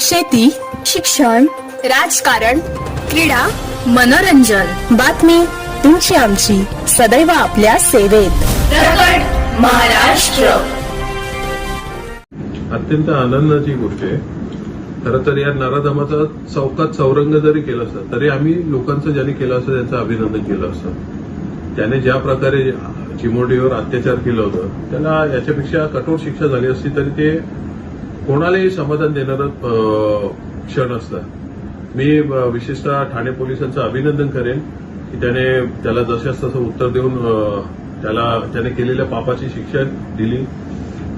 शेती शिक्षण राजकारण क्रीडा मनोरंजन. बातमी तुमची आमची. सदैव आपल्या सेवेत. महाराष्ट्र. अत्यंत आनंदाची गोष्ट आहे. खरं तर या नराधमाचा चौकात चौरंग जरी केलं असतं तरी आम्ही लोकांचं ज्यांनी केलं असतं त्यांचं अभिनंदन केलं असतं त्याने ज्या प्रकारे चिमोडीवर अत्याचार केलं होतं त्याला याच्यापेक्षा कठोर शिक्षा झाली असती तरी ते कोणालाही समाधान देणारं क्षण असतं मी विशेषतः ठाणे पोलिसांचं अभिनंदन करेन की त्याने त्याला जशास तसं उत्तर देऊन त्याला त्याने केलेल्या पापाची शिक्षा दिली.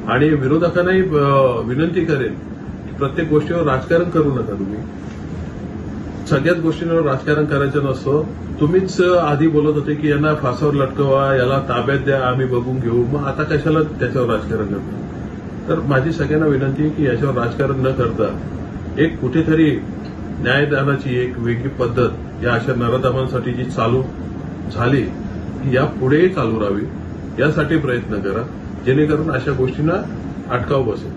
आणि विरोधकांनाही विनंती करेन की प्रत्येक गोष्टीवर राजकारण करू नका तुम्ही. सगळ्याच गोष्टींवर राजकारण करायचं नसतं. तुम्हीच आधी बोलत होते की यांना फासावर लटकवा याला ताब्यात द्या आम्ही बघून घेऊ. मग आता कशाला त्याच्यावर राजकारण करतो तर माझी सगळ्यांना विनंती आहे की याच्यावर राजकारण न करता एक कुठेतरी न्यायदानाची एक वेगळी पद्धत या अशा नराधमांसाठी जी चालू झाली ती या पुढेही चालू राहावी यासाठी प्रयत्न करा. जेणेकरून अशा गोष्टींना अटकाव बसेल.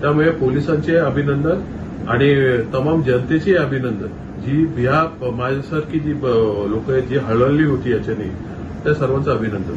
त्यामुळे पोलिसांचे अभिनंदन आणि तमाम जनतेचे अभिनंदन. जी ह्या माझ्यासारखी जी लोक आहेत जी हळहळली होती याच्याने त्या सर्वांचं अभिनंदन.